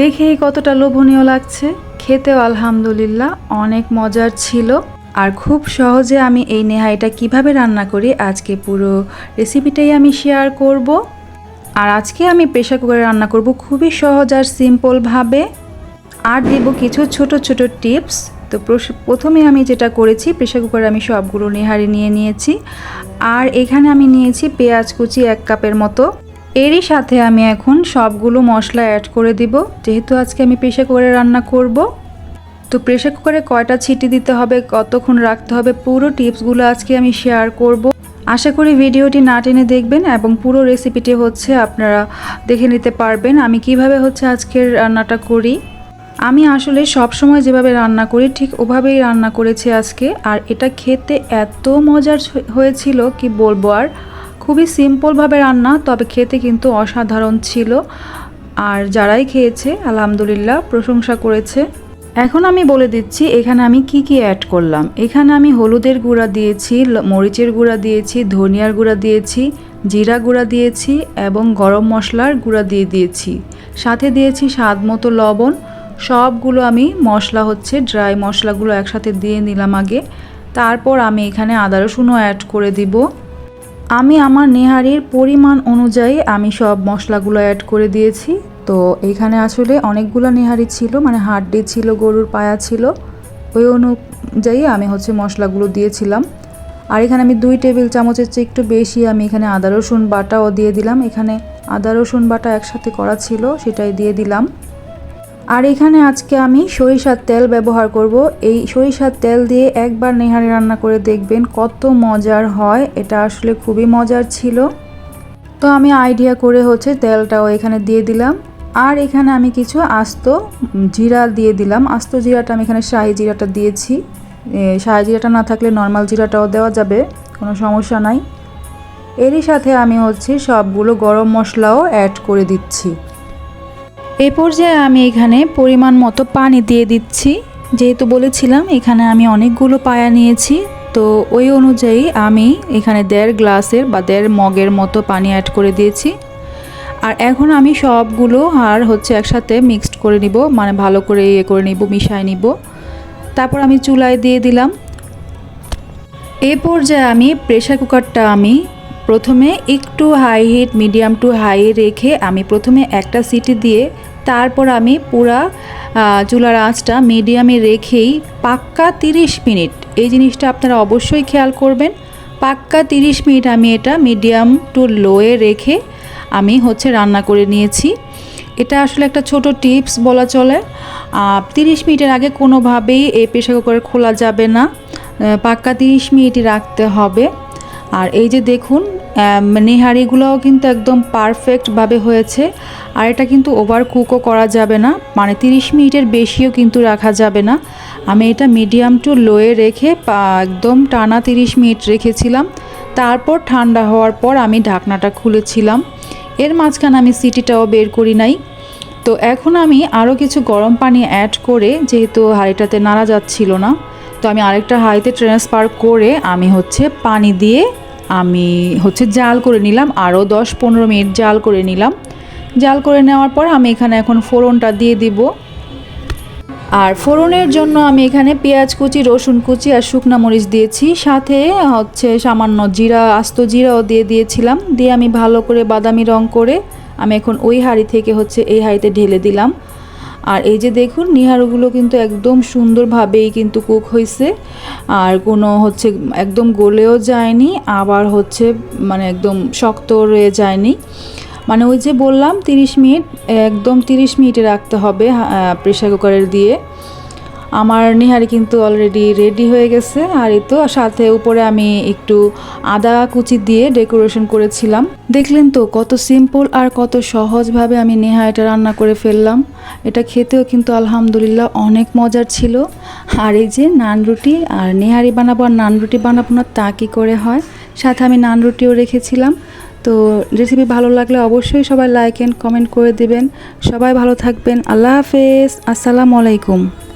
দেখেই কতটা লোভনীয় লাগছে। খেতেও আলহামদুলিল্লাহ অনেক মজার ছিল। আর খুব সহজে আমি এই নেহাইটা কীভাবে রান্না করি আজকে পুরো রেসিপিটাই আমি শেয়ার করব। আর আজকে আমি প্রেশার কুকারে রান্না করব খুবই সহজ আর সিম্পলভাবে আর দেব কিছু ছোট ছোট টিপস তো প্রথমে আমি যেটা করেছি প্রেশার কুকারে আমি সবগুলো নেহারি নিয়ে নিয়েছি। আর এখানে আমি নিয়েছি পেঁয়াজ কুচি এক কাপের মতো। এরই সাথে আমি এখন সবগুলো মশলা অ্যাড করে দিব। যেহেতু আজকে আমি প্রেশার কুকারে রান্না করব, তো প্রেশার কুকারে কয়টা ছিটি দিতে হবে, কতক্ষণ রাখতে হবে, পুরো টিপসগুলো আজকে আমি শেয়ার করব। আশা করি ভিডিওটি না টেনে দেখবেন এবং পুরো রেসিপিটি হচ্ছে আপনারা দেখে নিতে পারবেন আমি কীভাবে হচ্ছে আজকের রান্নাটা করি। আমি আসলে সব সময় যেভাবে রান্না করি, ঠিক ওভাবেই রান্না করেছি আজকে। আর এটা খেতে এত মজার হয়েছিল, কি বলব আর? খুবই সিম্পলভাবে রান্না, তবে খেতে কিন্তু অসাধারণ ছিল। আর যারাই খেয়েছে, আলহামদুলিল্লাহ, প্রশংসা করেছে। এখন আমি বলে দিচ্ছি, এখানে আমি কি কি অ্যাড করলাম। এখানে আমি হলুদের গুঁড়া দিয়েছি মরিচের গুঁড়া দিয়েছি, ধনিয়ার গুঁড়া দিয়েছি, জিরা গুঁড়া দিয়েছি এবং গরম মশলার গুঁড়া দিয়ে দিয়েছি। সাথে দিয়েছি স্বাদ মতো লবণ। সবগুলো আমি মশলা হচ্ছে ড্রাই মশলাগুলো একসাথে দিয়ে নিলাম আগে। তারপর আমি এখানে আদা রসুনও অ্যাড করে দিব। আমি আমার নেহারির পরিমাণ অনুযায়ী আমি সব মশলাগুলো অ্যাড করে দিয়েছি। তো এইখানে আসলে অনেকগুলো নেহারি ছিল মানে হাড্ডি ছিল, গরুর পায়া ছিল। ওই অনুযায়ী আমি হচ্ছে মশলাগুলো দিয়েছিলাম। আর এখানে আমি দুই টেবিল চামচের চেয়ে একটু বেশি আমি এখানে আদা রসুন বাটাও দিয়ে দিলাম। এখানে আদা রসুন বাটা একসাথে করা ছিল, সেটাই দিয়ে দিলাম। আর এখানে আজকে আমি সরিষার তেল ব্যবহার করব। এই সরিষার তেল দিয়ে একবার নেহারি রান্না করে দেখবেন কত মজার হয়। এটা আসলে খুবই মজার ছিল। তো আমি আইডিয়া করে হচ্ছে তেলটাও এখানে দিয়ে দিলাম। আর এখানে আমি কিছু আস্ত জিরা দিয়ে দিলাম। আস্ত জিরাটা আমি এখানে শাহি জিরাটা দিয়েছি। শাহি জিরাটা না থাকলে নর্মাল জিরাটাও দেওয়া যাবে, কোনো সমস্যা নাই। এরই সাথে আমি হচ্ছে সবগুলো গরম মশলাও অ্যাড করে দিচ্ছি। এই পর্যায়ে আমি এখানে পরিমাণ মতো পানি দিয়ে দিচ্ছি। যেহেতু বলেছিলাম, এখানে আমি অনেকগুলো পায়া নিয়েছি। তো ওই অনুযায়ী আমি এখানে দেড় গ্লাসের বা দেড় মগের মতো পানি অ্যাড করে দিয়েছি। আর এখন আমি সবগুলো আর হচ্ছে একসাথে মিক্সড করে নিব মানে ভালো করে ইয়ে করে নিব, মিশায় নিব। তারপর আমি চুলায় দিয়ে দিলাম। এ পর্যায়ে আমি প্রেশার কুকারটা আমি প্রথমে একটু high heat medium to high রেখে আমি প্রথমে একটা সিটি দিয়ে তারপর আমি পুরা চুলার আঁচটা মিডিয়ামে রেখেই পাক্কা 30 মিনিট। এই জিনিসটা আপনারা অবশ্যই খেয়াল করবেন। পাক্কা 30 মিনিট আমি এটা মিডিয়াম টু লোয়ে রেখে আমি হচ্ছে রান্না করে নিয়েছি। এটা আসলে একটা ছোট টিপস বলা চলে। তিরিশ মিনিটের আগে কোনোভাবেই এই প্রেশার কুকার খোলা যাবে না। পাক্কা তিরিশ মিনিটই রাখতে হবে। আর এই যে দেখুন নেহারিগুলোও কিন্তু একদম পারফেক্টভাবে হয়েছে। আর এটা কিন্তু ওভার কুকও করা যাবে না মানে তিরিশ মিনিটের বেশিও কিন্তু রাখা যাবে না। আমি এটা মিডিয়াম টু লোয়ে রেখে একদম টানা তিরিশ মিনিট রেখেছিলাম। তারপর ঠান্ডা হওয়ার পর আমি ঢাকনাটা খুলেছিলাম। এর মাঝখানে আমি সিটিটাও বের করি নাই। তো এখন আমি আরও কিছু গরম পানি অ্যাড করে, যেহেতু হাঁড়িটাতে নাড়া যাচ্ছিল না, তো আমি আরেকটা হাঁড়িতে ট্রান্সফার করে আমি হচ্ছে পানি দিয়ে আমি হচ্ছে জাল করে নিলাম আরও দশ পনেরো মিনিট জাল করে নিলাম। জাল করে নেওয়ার পর আমি এখানে এখন ফোড়নটা দিয়ে দিব। আর ফোড়নের জন্য আমি এখানে পেঁয়াজ কুচি, রসুন কুচি আর শুকনা মরিচ দিয়েছি। সাথে হচ্ছে সামান্য জিরা, আস্ত জিরাও দিয়ে দিয়েছিলাম। দিয়ে আমি ভালো করে বাদামি রং করে আমি এখন ওই হাঁড়ি থেকে হচ্ছে এই হাঁড়িতে ঢেলে দিলাম। আর এই যে দেখুন, নিহারগুলো কিন্তু একদম সুন্দরভাবেই কিন্তু কুক হয়েছে আর কোনো হচ্ছে একদম গলেও যায়নি, আবার হচ্ছে মানে একদম শক্ত রয়ে যায়নি। মানে ওই যে বললাম, তিরিশ মিনিট, একদম তিরিশ মিনিটে রাখতে হবে প্রেশার কুকারের দিয়ে। আমার নিহারি কিন্তু অলরেডি রেডি হয়ে গেছে। আর এই তো, সাথে উপরে আমি একটু আদা কুচি দিয়ে ডেকোরেশন করেছিলাম। দেখলেন তো, কত সিম্পল আর কত সহজভাবে আমি নেহারিটা রান্না করে ফেললাম। এটা খেতেও কিন্তু আলহামদুলিল্লাহ অনেক মজার ছিল। আর এই যে নান রুটি আর নেহারি বানাবো আর নান রুটি বানাবো না, তা কী করে হয়? সাথে আমি নান রুটিও রেখেছিলাম। তো রেসিপি ভালো লাগলে অবশ্যই সবাই লাইক অ্যান্ড কমেন্ট করে দিবেন। সবাই ভালো থাকবেন। আল্লাহ হাফেজ। আসসালামু আলাইকুম।